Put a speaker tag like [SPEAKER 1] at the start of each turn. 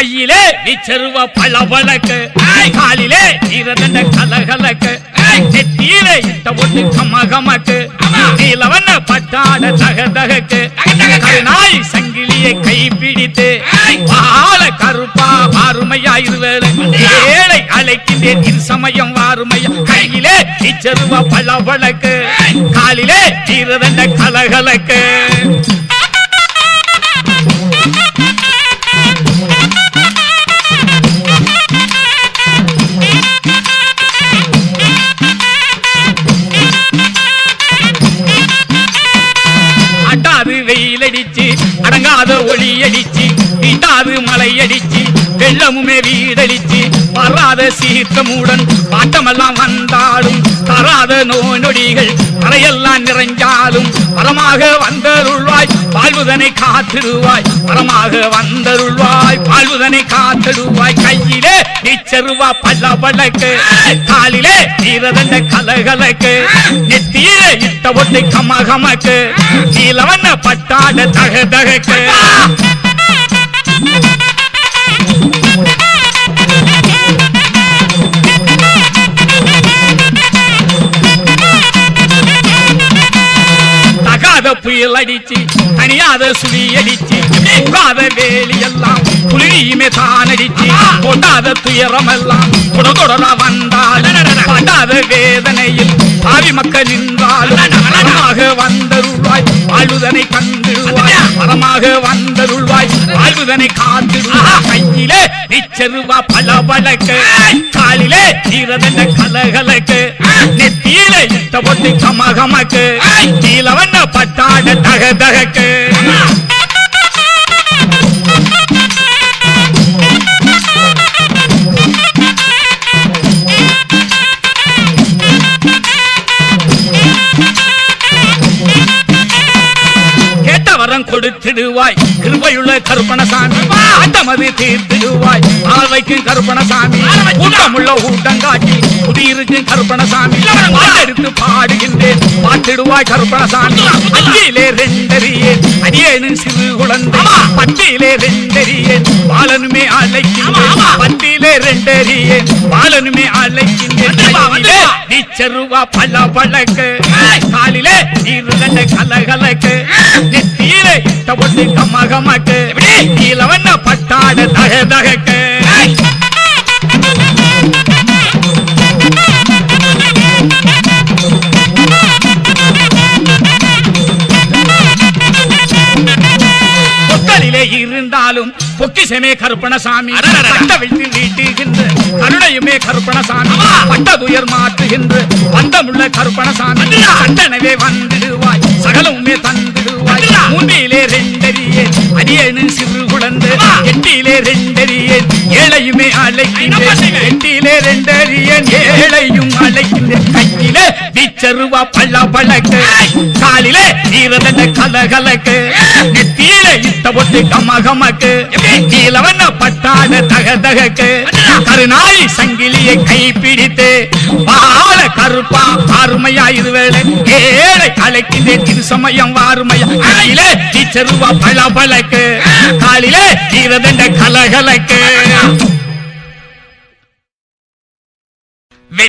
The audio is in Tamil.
[SPEAKER 1] கையிலே நீச்சருவ பளபளக்கு. காலிலே ஈரதண்ட கலகலக்கு. நெத்தியிலே இட்ட ஒட்டு கம கமக்கு நீலவண்ண பட்டாட தக தகக்கு நாய் சங்கிலியை கை பிடித்து பால கருப்பா வாருமையா இருவேளை ஏழை அழைக்கின்றேன் இரு சமயம் வாருமையா. கையிலே நீச்சருவ பளபளக்கு. காலிலே ஈரதண்ட கலகலக்கு. அடங்காத ஒளி அடிச்சு வீட்டாது மலை அடிச்சு வெள்ளமுமே வீடழிச்சு வராத சீர்த்தமுடன் பாட்டமெல்லாம் வந்தாலும் தராத நோய் நொடிகள் மறையெல்லாம் நிறைஞ்சாலும் வரமாக வந்தருள்வாய் வாழ்வுதனை காத்திடுவாய். வரமாக வந்தருள்வாய் வாழ்வுதனை காத்திடுவாய். கையிலே நீச்சருவா பல்ல பல்லக்கு காலிலே நீரதண்ட கலகலக்கு நெத்தியிலே இட்ட ஒட்டு கம கமக்கு நீலவண்ண பட்டாட தக தகக்கு புயல் அடிச்சு தனியாத சுழி அடிச்சு உகாத வேலி எல்லாம் புலியுமே தான் அடிச்சு கொண்டாத துயரம் எல்லாம் தொடர வந்தால் படாத வேதனையில் பாவி மக்கள் நின்றால் வரமாக வந்தருள்வாய் வாழ்வுதனை கண்டிடுவாய் மரமாக வந்தருள்வாய் வாழ்வுதனை காத்திடுவாய் கையிலே நிச்சருவா பல வழக்கு காலிலே ஈரதண்ட கலகலக்கு நெத்தியிலே இட்ட பொட்டு கமகமக்கு நீலவண்ண தகக்கு கொடுத்திடுவாய். கிருபையுள்ள கருப்பணசாமி ஆட்டமது தீர்த்திடுவாய். வாய்க்கும் கருப்பணசாமி. உள்ள ஊட்டங்காட்டி புதியிருக்கும் கருப்பணசாமி. எடுத்து பாடுகின்றேன் பாட்டிடுவாய் கருப்பணசாமி. அஞ்சிலே ரெண்டறியே அடியேனும் சிறு குழந்தை. பட்டியிலே ரெண்டறியேன் பாலனுமே அழைக்கின்றேன். பட்டியிலே ரெண்டறியேன் பாலனுமே அழைக்கின்றேன். கையிலே நீச்சருவா பல பழக்கு காலிலே நீருகண்ட கலகலக்கு. நெத்தியிலே இட்ட ஒன்று கமகமக்கு. நீலவண்ண பட்டாட தக தகக்கு பொக்கிசமே கருப்பணசாமி. பட்ட வைத்து நீட்டுகின்ற கருணையுமே கருப்பணசாமி. பட்டதுயர் மாற்றுகின்ற வந்தமுள்ள கருப்பணசாமி. சட்டனவே வந்திடுவாய் சகலமுமே தந்திடுவாய். மூன்றிலே ரெண்டறியே அடியேனும் சிறு குழந்தை. எட்டிலே ரெண்டறியேன் ஏழையுமே அழைக்கின்றேன். எட்டிலே ரெண்டறியேன் ஏழையும் அழைக்கின்றேன். கையிலே வீச்சருவா பள்ள பழக்கு. காலிலே ஈரதண்ட கலகலக்கு. நெத்தியிலே இட்ட பொட்டு கம கமக்கு. நீலவண்ண பட்டாட தக தகக்கு கருநாய் சங்கிலியை கை பிடித்து பால கருப்பா ஆறுமையா இருவேளை. ஏழை அழைக்கின்றேன் இது சமயம் வாருமையா கையிலே டீச்சருவா பல பழக்கு காலிலே ஈரதண்ட கலகலக்கு.